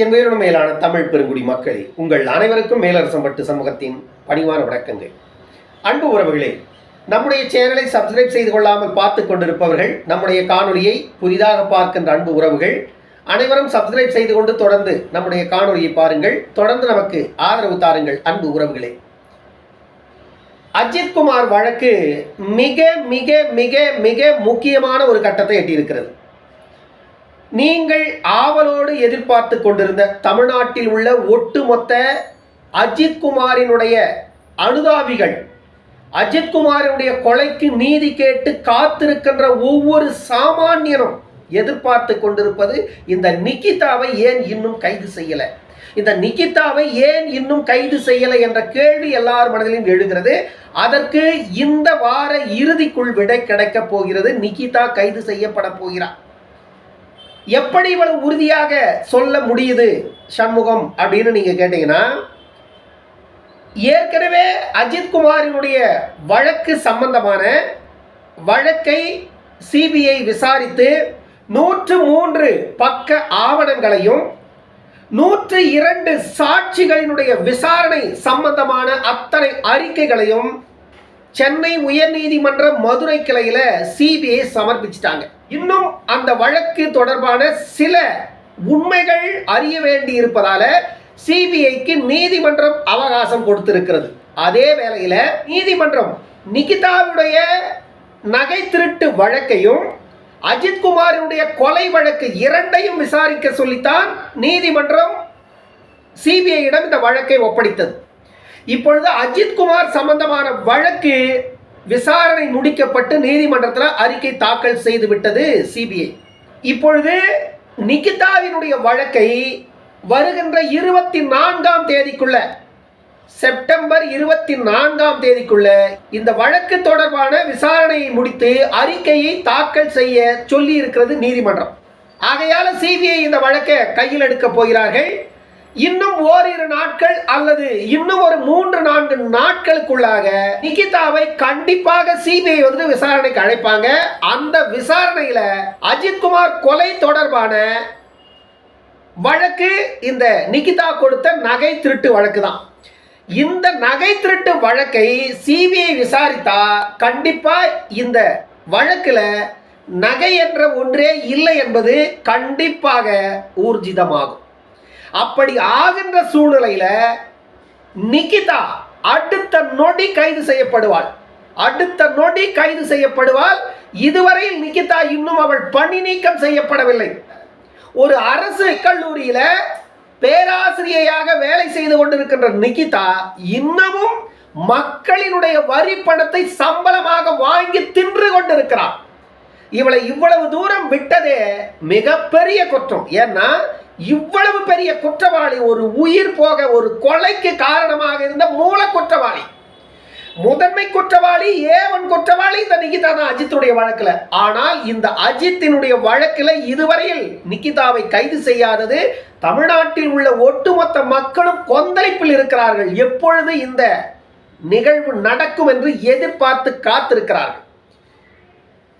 என் உயிரின மேலான தமிழ் பெருங்குடி மக்களே உங்கள் அனைவருக்கும் மேலரசம்பட்டு சமூகத்தின் பணிவான வணக்கங்கள். அன்பு உறவுகளே நம்முடைய சேனலை சப்ஸ்கிரைப் செய்து கொள்ளாமல் பார்த்து கொண்டிருப்பவர்கள் நம்முடைய காணொலியை புதிதாக பார்க்கின்ற அன்பு உறவுகள் அனைவரும் சப்ஸ்கிரைப் செய்து கொண்டு தொடர்ந்து நம்முடைய காணொலியை பாருங்கள். தொடர்ந்து நமக்கு ஆதரவு தாருங்கள் அன்பு உறவுகளே. அஜித்குமார் வழக்கு மிக மிக மிக மிக முக்கியமான ஒரு கட்டத்தை எட்டியிருக்கிறது. நீங்கள் ஆவலோடு எதிர்பார்த்து கொண்டிருந்த தமிழ்நாட்டில் உள்ள ஒட்டுமொத்த அஜித் குமாரினுடைய அனுதாபிகள் அஜித் குமாரினுடைய கொலைக்கு நீதி கேட்டு காத்திருக்கின்ற ஒவ்வொரு சாமானியனும் எதிர்பார்த்து கொண்டிருப்பது இந்த நிக்கிதாவை ஏன் இன்னும் கைது செய்யலை? இந்த நிக்கிதாவை ஏன் இன்னும் கைது செய்யலை என்ற கேள்வி எல்லார் மனதிலும் எழுகிறது. அதற்கு இந்த வார இறுதிக்குள் விடை கிடைக்கப் போகிறது. நிக்கிதா கைது செய்யப்பட போகிறார். எப்படி இவ்வளவு உறுதியாக சொல்ல முடியுது சண்முகம் அப்படின்னு நீங்க கேட்டீங்கன்னா ஏற்கனவே அஜித்குமாரினுடைய வழக்கு சம்பந்தமான வழக்கை சிபிஐ விசாரித்து நூற்று மூன்று பக்க ஆவணங்களையும் நூற்று இரண்டு சாட்சிகளினுடைய விசாரணை சம்பந்தமான அத்தனை அறிக்கைகளையும் சென்னை உயர்நீதிமன்ற மதுரை கிளையில் சிபிஐ சமர்ப்பிச்சிட்டாங்க. இன்னும் அந்த வழக்கு தொடர்பான சில உண்மைகள் அறிய வேண்டி இருப்பதால சிபிஐக்கு நீதிமன்றம் அவகாசம் கொடுத்திருக்கிறது. அதே வேளையில் நீதிமன்றம் நிகிதாவுடைய நகை திருட்டு வழக்கையும் அஜித்குமாரினுடைய கொலை வழக்கு இரண்டையும் விசாரிக்க சொல்லித்தான் நீதிமன்றம் சிபிஐயிடம் இந்த வழக்கை ஒப்படைத்தது. இப்பொழுது அஜித்குமார் சம்பந்தமான வழக்கு விசாரணை முடிக்கப்பட்டு நீதிமன்றத்தில் அறிக்கை தாக்கல் செய்து விட்டது சிபிஐ. இப்பொழுது நிகிதாவினுடைய வழக்கை வருகின்ற இருபத்தி நான்காம் தேதிக்குள்ள செப்டம்பர் இருபத்தி நான்காம் தேதிக்குள்ள இந்த வழக்கு தொடர்பான விசாரணையை முடித்து அறிக்கையை தாக்கல் செய்ய சொல்லி இருக்கிறது நீதிமன்றம். ஆகையால சிபிஐ இந்த வழக்கை கையில் எடுக்க போகிறார்கள். இன்னும் ஓரிரு நாட்கள் அல்லது இன்னும் ஒரு மூன்று நான்கு நாட்களுக்குள்ளாக நிகிதாவை கண்டிப்பாக சிபிஐ வந்து விசாரணைக்கு அழைப்பாங்க. அந்த விசாரணையில அஜித்குமார் கொலை தொடர்பான வழக்கு இந்த நிகிதா கொடுத்த நகை திருட்டு வழக்கு தான் இந்த நகை திருட்டு வழக்கை சிபிஐ விசாரித்தா கண்டிப்பா இந்த வழக்கில் நகை என்ற ஒன்றே இல்லை என்பது கண்டிப்பாக ஊர்ஜிதமாகும். அப்படி ஆகின்ற சூழ்நிலையில நிகிதா அடுத்த நொடி கைது செய்யப்படுவாள். அடுத்த நொடி கைது செய்யப்படுவாள். இதுவரையில் நிகிதா இன்னும் அவள் பணி நீக்கம் செய்யப்படவில்லை. ஒரு அரசு கல்லூரியில பேராசிரியையாக வேலை செய்து கொண்டிருக்கின்ற நிகிதா இன்னமும் மக்களினுடைய வரி பணத்தை சம்பளமாக வாங்கி தின்று கொண்டிருக்கிறார் இவளை இவ்வளவு தூரம் விட்டதே மிகப்பெரிய குற்றம். ஏன்னா இவ்வளவு பெரிய குற்றவாளி ஒரு உயிர் போக ஒரு கொலைக்கு காரணமாக இருந்த மூல குற்றவாளி. முதன்மை குற்றவாளி ஏவன் குற்றவாளி இந்த நிகிதா தான் அஜித்துடைய வழக்கில். ஆனால் இந்த அஜித்தினுடைய வழக்கில் இதுவரையில் நிகிதாவை கைது செய்யாதது தமிழ்நாட்டில் உள்ள ஒட்டுமொத்த மக்களும் கொந்தளிப்பில் இருக்கிறார்கள். எப்பொழுது இந்த நிகழ்வு நடக்கும் என்று எதிர்பார்த்து காத்திருக்கிறார்கள்.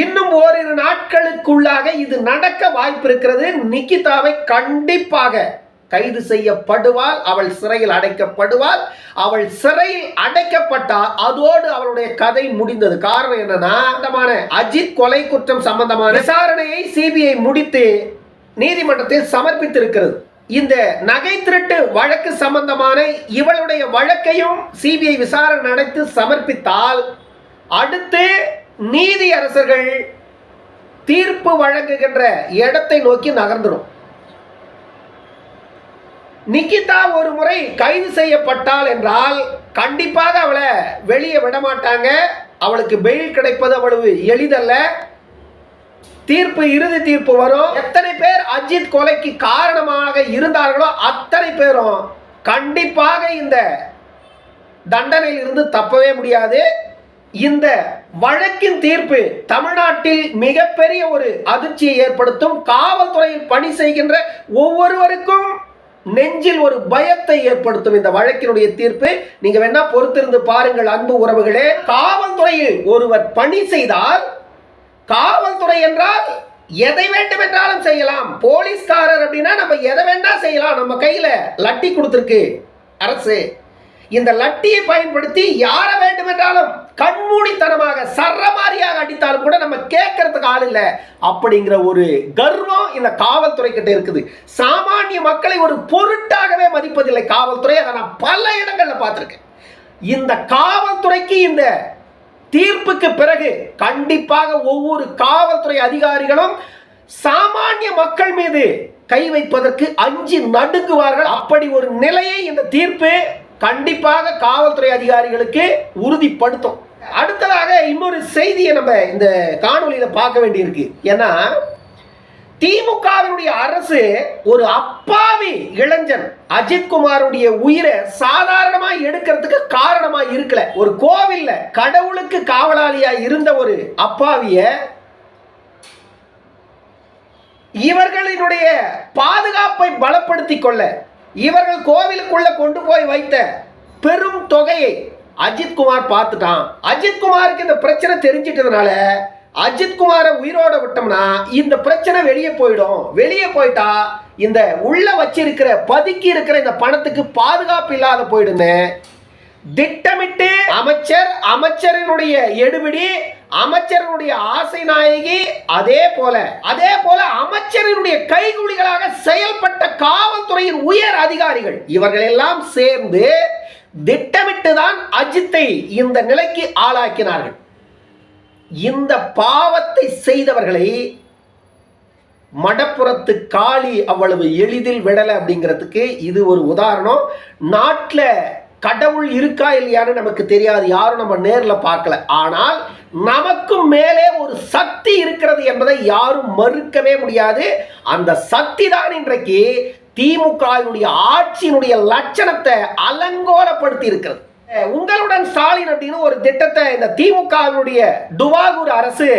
இன்னும் ஓரிரு நாட்களுக்குள்ளாக இது நடக்க வாய்ப்பு இருக்கிறது நிகிதாவை கண்டிப்பாக கைது செய்யப்படுவாள் அவள் சிறையில் அடைக்கப்படுவாள். அவள் சிறையில் அடைக்கப்பட்டால் அதோடு அவளுடைய கதை முடிந்தது. காரணம் என்னன்னா அஜித் கொலை குற்றம் சம்பந்தமான விசாரணையை சிபிஐ முடித்து நீதிமன்றத்தில் சமர்ப்பித்திருக்கிறது. இந்த நகை திருட்டு வழக்கு சம்பந்தமான இவளுடைய வழக்கையும் சிபிஐ விசாரணை நடத்தி சமர்ப்பித்தால் அடுத்து நீதி அரசர்கள் தீர்ப்பு வழங்குகின்ற இடத்தை நோக்கி நகர்ந்துடும். நிகிதா ஒரு முறை கைது செய்யப்பட்டாள் என்றால் கண்டிப்பாக அவளை வெளியே விட மாட்டாங்க அவளுக்கு பெயில் கிடைப்பது அவ்வளவு எளிதல்ல. தீர்ப்பு இறுதி தீர்ப்பு வரும். எத்தனை பேர் அஜித் கொலைக்கு காரணமாக இருந்தார்களோ அத்தனை பேரும் கண்டிப்பாக இந்த தண்டனையில் இருந்து தப்பவே முடியாது. இந்த வழக்கின் தீர்ப்பு தமிழ்நாட்டில் மிகப்பெரிய ஒரு அதிர்ச்சியை ஏற்படுத்தும். காவல்துறையில் பணி செய்கின்ற ஒவ்வொருவருக்கும் நெஞ்சில் ஒரு பயத்தை ஏற்படுத்தும் இந்த வழக்கினுடைய தீர்ப்பு. நீங்க வேணா பொறுத்திருந்து பாருங்கள் அன்பு உறவுகளே. காவல்துறையில் ஒருவர் பணி செய்தால் காவல்துறை என்றால் எதை வேண்டுமென்றாலும் செய்யலாம். போலீஸ்காரர் அப்படின்னா நம்ம எதை வேண்டாம் செய்யலாம். நம்ம கையில லட்டி கொடுத்துருக்கு அரசு. இந்த லட்டியை பயன்படுத்தி யாரை வேண்டுமென்றாலும் கண்மூடித்தனமாக சரமாரியாக அடித்தாலும் கூட நம்ம கேட்கறதுக்கு ஆள் இல்லை. அப்படிங்கிற ஒரு கர்வம் இந்த காவல்துறை கிட்ட இருக்குது. சாமானிய மக்களை ஒரு பொருட்டாகவே மதிப்பதில்லை காவல்துறை. அதை நான் பல இடங்களில் பார்த்துருக்கேன். இந்த காவல்துறைக்கு இந்த தீர்ப்புக்கு பிறகு கண்டிப்பாக ஒவ்வொரு காவல்துறை அதிகாரிகளும் சாமானிய மக்கள் மீது கை வைப்பதற்கு அஞ்சு நடுங்குவார்கள். அப்படி ஒரு நிலையை இந்த தீர்ப்பு கண்டிப்பாக காவல்துறை அதிகாரிகளுக்கு உறுதிப்படுத்தும். அடுத்ததாக இன்னொரு செய்தியை நம்ம இந்த காணொலியில் பார்க்க வேண்டியிருக்கு. ஏன்னா திமுகவினுடைய அரசு ஒரு அப்பாவி இளைஞன் அஜித்குமாருடைய உயிரை சாதாரணமாக எடுக்கிறதுக்கு காரணமாக இருக்கல. ஒரு கோவில்ல கடவுளுக்கு காவலாளியாக இருந்த ஒரு அப்பாவிய இவர்களினுடைய பாதுகாப்பை பலப்படுத்திக் கொள்ள இவர்கள் கோவிலுக்குள்ள கொண்டு போய் வைத்த பெரும் தொகையை அஜித்குமார் பார்த்துட்டான். அஜித்குமாருக்கு இந்த பிரச்சனை தெரிஞ்சிட்டதுனால அஜித்குமாரை உயிரோட விட்டோம்னா இந்த பிரச்சனை வெளியே போயிடும். வெளியே போயிட்டா இந்த உள்ள வச்சிருக்கிற பதுக்கி இருக்கிற இந்த பணத்துக்கு பாதுகாப்பு இல்லாத போயிடுன்னு திட்டமிட்டு அமைச்சர் அமைச்சரினுடைய எடுபிடி அமைச்சர்களுடைய ஆசை நாயகி அதே போல அதே போல அமைச்சரினுடைய கைகூலிகளாக செயல்பட்ட காவல்துறையின் உயர் அதிகாரிகள் இவர்கள் எல்லாம் சேர்ந்து திட்டமிட்டு தான் அஜித்தை இந்த நிலைக்கு ஆளாக்கினார்கள். இந்த பாவத்தை செய்தவர்களை மடப்புறத்து காளி அவ்வளவு எளிதில் விடலை அப்படிங்கிறதுக்கு இது ஒரு உதாரணம். நாட்டில் கடவுள் இருக்கா இல்லையான்னு நமக்கு தெரியாது. யாரும் நம்ம நேரில் பார்க்கல. ஆனால் நமக்கும் மேலே ஒரு சக்தி இருக்கிறது என்பதை யாரும் மறுக்கவே முடியாது. அந்த சக்தி தான் இன்றைக்கு திமுகவினுடைய ஆட்சியினுடைய லட்சணத்தை அலங்கோலப்படுத்தி இருக்கிறது உங்களுடன் ஸ்டாலின் அப்படின்னு ஒரு திட்டத்தை இந்த திமுகவினுடைய துவாகூர் அரசு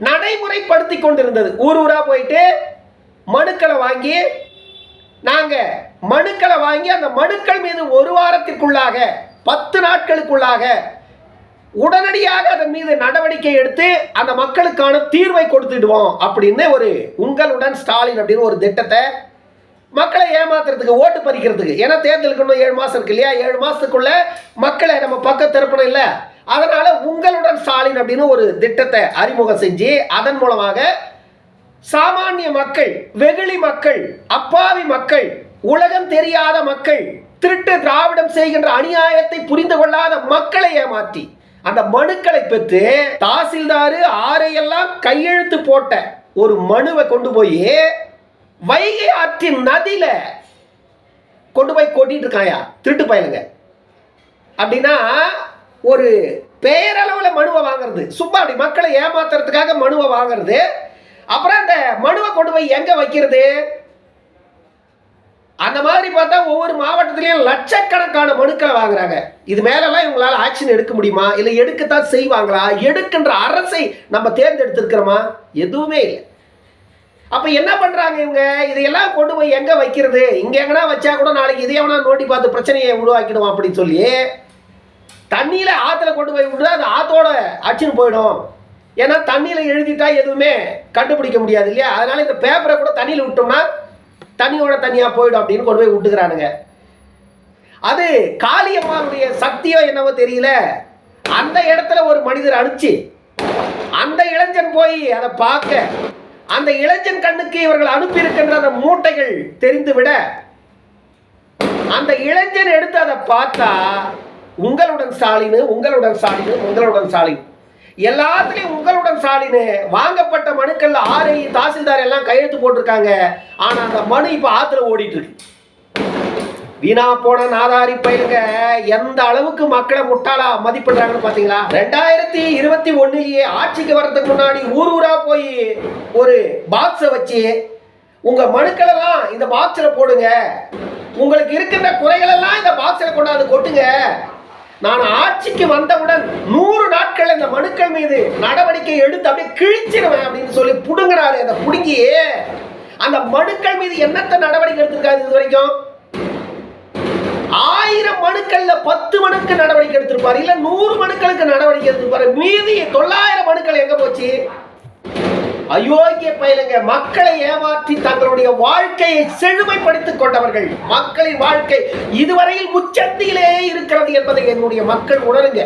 நடைமுறைப்படுத்தி கொண்டிருந்தது. ஊர் ஊரா போயிட்டு மனுக்களை வாங்கி நாங்க மனுக்களை வாங்கி அந்த மனுக்கள் மீது ஒரு வாரத்திற்குள்ளாக பத்து நாட்களுக்குள்ளாக உடனடியாக அதன் மீது நடவடிக்கை எடுத்து அந்த மக்களுக்கான தீர்வை கொடுத்துடுவோம் அப்படின்னு ஒரு உங்களுடன் ஸ்டாலின் அப்படின்னு ஒரு திட்டத்தை மக்களை ஏமாத்துறதுக்கு ஓட்டு பறிக்கிறதுக்கு. ஏன்னா தேர்தலுக்கு இன்னும் ஏழு மாசம் இருக்கு இல்லையா? ஏழு மாசத்துக்குள்ள மக்களை நம்ம பக்கம் திருப்பணும் இல்லை. அதனால உங்களுடன் ஸ்டாலின் அப்படின்னு ஒரு திட்டத்தை அறிமுகம் செஞ்சு அதன் மூலமாக சாமானிய மக்கள் வெகுளி மக்கள் அப்பாவி மக்கள் உலகம் தெரியாத மக்கள் திருட்டு திராவிடம் செய்கின்ற அநியாயத்தை புரிந்து கொள்ளாத மக்களை ஏமாற்றி அந்த மனுக்களை பெற்று தாசில்தாரு ஆரையெல்லாம் கையெழுத்து போட்ட ஒரு மனுவை கொண்டு போய் வைகை ஆற்றின் நதியில கொண்டு போய் கொட்டிட்டு இருக்காயா? திருட்டு பயலுங்க. அப்படின்னா ஒரு பேரளவில் மனுவை வாங்குறது. சும்மா அப்படி மக்களை ஏமாத்துறதுக்காக மனுவை வாங்குறது. அப்புறம் அந்த மனுவை கொண்டு போய் எங்க வைக்கிறது? அந்த மாதிரி பார்த்தா ஒவ்வொரு மாவட்டத்திலையும் லட்சக்கணக்கான மனுக்களை வாங்குறாங்க. இது மேலெல்லாம் இவங்களால் ஆக்ஷன் எடுக்க முடியுமா? இல்லை எடுக்கத்தான் செய்வாங்களா? எடுக்கின்ற அரசை நம்ம தேர்ந்தெடுத்திருக்கிறோமா? எதுவுமே இல்லை. அப்போ என்ன பண்ணுறாங்க இவங்க? இதையெல்லாம் கொண்டு போய் எங்கே வைக்கிறது? இங்கே எங்கனா வச்சா கூட நாளைக்கு இதே வேணா நோண்டி பார்த்து பிரச்சனையை உருவாக்கிடுவோம் அப்படின்னு சொல்லி தண்ணியில் ஆற்றுல கொண்டு போய் விட்டு அது ஆத்தோட அச்சுன்னு போயிடும். ஏன்னா தண்ணியில் எழுதிட்டா எதுவுமே கண்டுபிடிக்க முடியாது இல்லையா? அதனால இந்த பேப்பரை கூட தண்ணியில் விட்டோம்னா தனியோட தனியாக போயிடும் அப்படின்னு கொண்டு போய் விட்டுக்கிறானுங்க. அது காளியம்மாவுடைய சக்தியோ என்னவோ தெரியல. அந்த இடத்துல ஒரு மனிதர் அனுப்பிச்சு அந்த இளைஞன் போய் அதை பார்க்க அந்த இளைஞன் கண்ணுக்கு இவர்கள் அனுப்பியிருக்கின்ற அந்த மூட்டைகள் தெரிந்துவிட அந்த இளைஞன் எடுத்து அதை பார்த்தா உங்களுடன் ஸ்டாலின் உங்களுடன் ஸ்டாலின் உங்களுடன் ஸ்டாலின். எல்லாத்துலயும் உங்களுடன் ஸ்டாலின் வாங்கப்பட்ட மனுக்கள் ஆர்ஐ தாசில்தார் எல்லாம் கையெழுத்து போட்டிருக்காங்க. ஆனா அந்த மனு இப்ப ஆத்துல ஓடிட்டு இருக்கு வீணா போன நாதாரி பயிலுங்க எந்த அளவுக்கு மக்களை முட்டாளா மதிப்பிடுறாங்கன்னு பாத்தீங்களா? ரெண்டாயிரத்தி இருபத்தி ஒண்ணுலயே ஆட்சிக்கு வர்றதுக்கு முன்னாடி ஊர் ஊரா போய் ஒரு பாக்ஸை வச்சு உங்க மனுக்கள் எல்லாம் இந்த பாக்ஸில் போடுங்க. உங்களுக்கு இருக்கின்ற குறைகள் எல்லாம் இந்த பாக்ஸில் கொண்டாந்து கொட்டுங்க. நான் ஆட்சிக்கு வந்தவுடன் நூறு நாட்கள் இந்த மனுக்கள் மீது நடவடிக்கை எடுத்து அப்படியே கிழிச்சிருவேன் அப்படின்னு சொல்லி புடுங்குறாரு அந்த புடுங்கியே. அந்த மனுக்கள் மீது என்னத்த நடவடிக்கை எடுத்திருக்காரு இது வரைக்கும்? ஆயிரம் மனுக்கள்ல பத்து மனுக்கு நடவடிக்கை எடுத்திருப்பாரு. இல்ல நூறு மனுக்களுக்கு நடவடிக்கை எடுத்திருப்பாரு. மீதி தொள்ளாயிரம் மனுக்கள் எங்க போச்சு? அயோக்கிய பயிலுங்க மக்களை ஏமாற்றி தங்களுடைய வாழ்க்கையை செழுமைப்படுத்திக் கொண்டவர்கள். மக்களின் வாழ்க்கை இதுவரையில் முச்சந்தியிலே இருக்கிறது என்பதை என்னுடைய மக்கள் உணருங்க.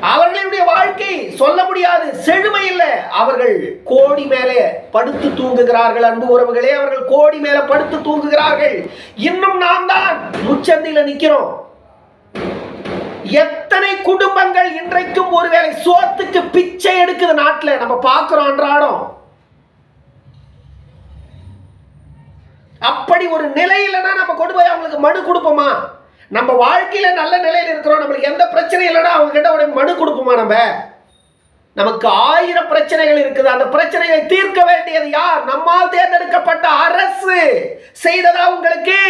அவர்களுடைய வாழ்க்கை சொல்ல முடியாது செழுமை இல்லை. அவர்கள் கோடி மேலே படுத்து தூங்குகிறார்கள் அன்பு உறவுகளே. அவர்கள் கோடி மேலே படுத்து தூங்குகிறார்கள். இன்னும் நாம் தான் முச்சந்தில நிக்கிறோம். எத்தனை குடும்பங்கள் இன்றைக்கும் ஒருவேளை சோத்துக்கு பிச்சை எடுக்குது நாட்டில்? நம்ம பார்க்கிறோம் அன்றாடம். அப்படி ஒரு நிலையில்னா நம்ம கொண்டு போய் அவங்களுக்கு மனு கொடுப்போமா? நம்ம வாழ்க்கையில நல்ல நிலையில் இருக்கிறோம். நம்மளுக்கு எந்த பிரச்சனையும் இல்லைன்னா அவங்க கிட்ட உடனே மனு கொடுப்போமா நம்ம? நமக்கு ஆயிரம் பிரச்சனைகள் இருக்குது. அந்த பிரச்சனைகளை தீர்க்க வேண்டியது யார்? நம்மால் தேர்ந்தெடுக்கப்பட்ட அரசு. செய்ததா உங்களுக்கு?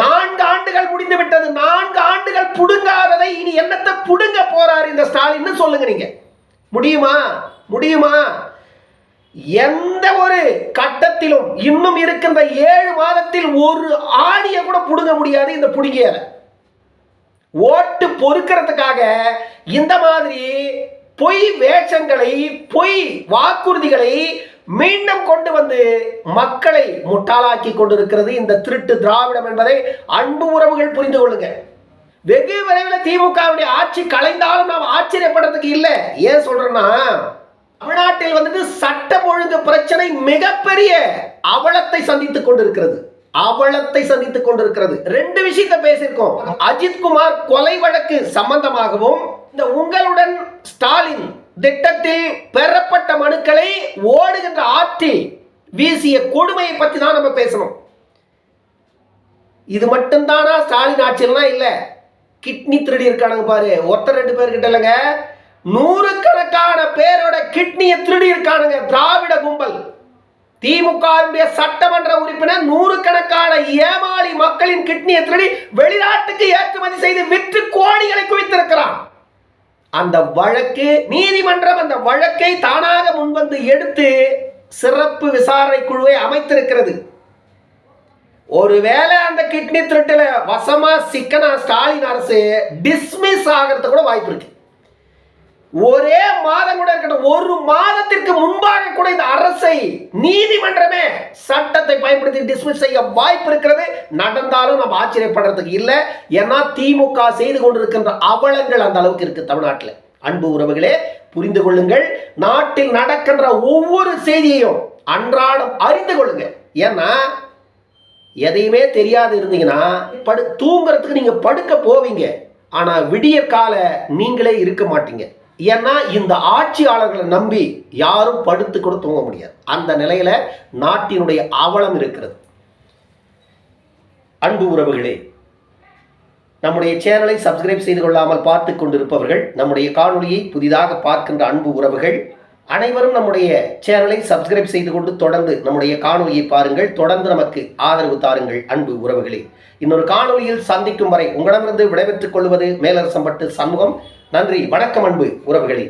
நான்கு ஆண்டுகள் முடிந்து விட்டது. நான்கு ஆண்டுகள் புடுங்காததை இனி என்னத்தை புடுங்க போறாரு இந்த ஸ்டாலின் சொல்லுங்க நீங்க. முடியுமா? முடியுமா? எந்த ஒரு கட்டத்திலும் இன்னும் இருக்கின்ற ஏழு மாதத்தில் ஒரு ஆணியை கூட புடுங்க முடியாது இந்த புடுங்கியல ஓட்டு பொறுக்கிறதுக்காக இந்த மாதிரி பொய் வேஷங்களை பொய் வாக்குறுதிகளை மீண்டும் கொண்டு வந்து மக்களை முட்டாளாக்கி கொண்டிருக்கிறது இந்த திருட்டு திராவிடம் என்பதை அன்பு உறவுகள் புரிந்து கொள்ளுங்க. வெகு விரைவில் திமுகவுடைய ஆட்சி கலைந்தாலும் நாம் ஆச்சரியப்படுறதுக்கு இல்லை. ஏன் சொல்றேன்னா தமிழ்நாட்டில் வந்துட்டு சட்டம் ஒழுங்கு பிரச்சனை மிகப்பெரிய அவலத்தை சந்தித்துக் கொண்டிருக்கிறது. அவலத்தை சந்தித்துக் கொண்டிருக்கிறது. ரெண்டு விஷயத்தை பேசியிருக்கோம். அஜித்குமார் கொலை வழக்கு சம்பந்தமாகவும் இந்த உங்களுடன் ஸ்டாலின் திட்டத்தில் பெறப்பட்ட மனுக்களை ஓடுகின்ற ஆற்றில் வீசிய கொடுமையை பத்தி தான் நம்ம பேசணும். இது மட்டும்தானா ஸ்டாலின் ஆட்சியெல்லாம் இல்லை? கிட்னி திருடி இருக்கானுங்க பாரு. ஒருத்தர் ரெண்டு பேர் கிட்ட இல்லைங்க. நூறுக்கணக்கான பேரோட கிட்னியை திருடி இருக்கானுங்க திராவிட கும்பல். திமுகவுடைய சட்டமன்ற உறுப்பினர் நூறுக்கணக்கான ஏமாளி மக்களின் கிட்னியை திருடி வெளிநாட்டுக்கு ஏற்றுமதி செய்து விற்று கோடிகளை குவித்திருக்கிறான். அந்த வழக்கு நீதிமன்றம் அந்த வழக்கை தானாக முன்வந்து எடுத்து சிறப்பு விசாரணை குழுவை அமைத்திருக்கிறது. ஒருவேளை அந்த கிட்னி திருட்டில் வசமா சிக்கனா ஸ்டாலின் அரசு டிஸ்மிஸ் ஆகிறது கூட வாய்ப்பு இருக்கு. ஒரே மாதம் கூட இருக்கட்டும் ஒரு மாதத்திற்கு முன்பாக கூட இந்த அரசை நீதிமன்றமே சட்டத்தை பயன்படுத்தி டிஸ்மிஸ் செய்ய வாய்ப்பு இருக்கிறது. நடந்தாலும் நம்ம ஆச்சரியப்படுறதுக்கு இல்லை. ஏன்னா திமுக செய்து கொண்டிருக்கின்ற அவலங்கள் அந்த அளவுக்கு இருக்கு தமிழ்நாட்டில். அன்பு உறவுகளே புரிந்து கொள்ளுங்கள். நாட்டில் நடக்கின்ற ஒவ்வொரு செய்தியையும் அன்றாடம் அறிந்து கொள்ளுங்க ஏன்னா எதையுமே தெரியாது இருந்தீங்கன்னா படு தூங்குறதுக்கு நீங்க படுக்க போவீங்க. ஆனால் விடிய கால நீங்களே இருக்க மாட்டீங்க. ஏன்னா இந்த ஆட்சியாளர்களை நம்பி யாரும் படுத்து கூட தூங்க முடியாது. அந்த நிலையில நாட்டினுடைய அவலம் இருக்கிறது. அன்பு உறவுகளே நம்முடைய சேனலை சப்ஸ்கிரைப் செய்து கொள்ளாமல் பார்த்து கொண்டிருப்பவர்கள் நம்முடைய காணொலியை புதிதாக பார்க்கின்ற அன்பு உறவுகள் அனைவரும் நம்முடைய சேனலை சப்ஸ்கிரைப் செய்து கொண்டு தொடர்ந்து நம்முடைய காணொலியை பாருங்கள். தொடர்ந்து நமக்கு ஆதரவு தாருங்கள் அன்பு உறவுகளே. இன்னொரு காணொலியில் சந்திக்கும் வரை உங்களிடமிருந்து விடைபெற்றுக் கொள்வது மேலரசம்பட்டு சண்முகம். நன்றி வணக்கம் அன்பு உறவுகளே.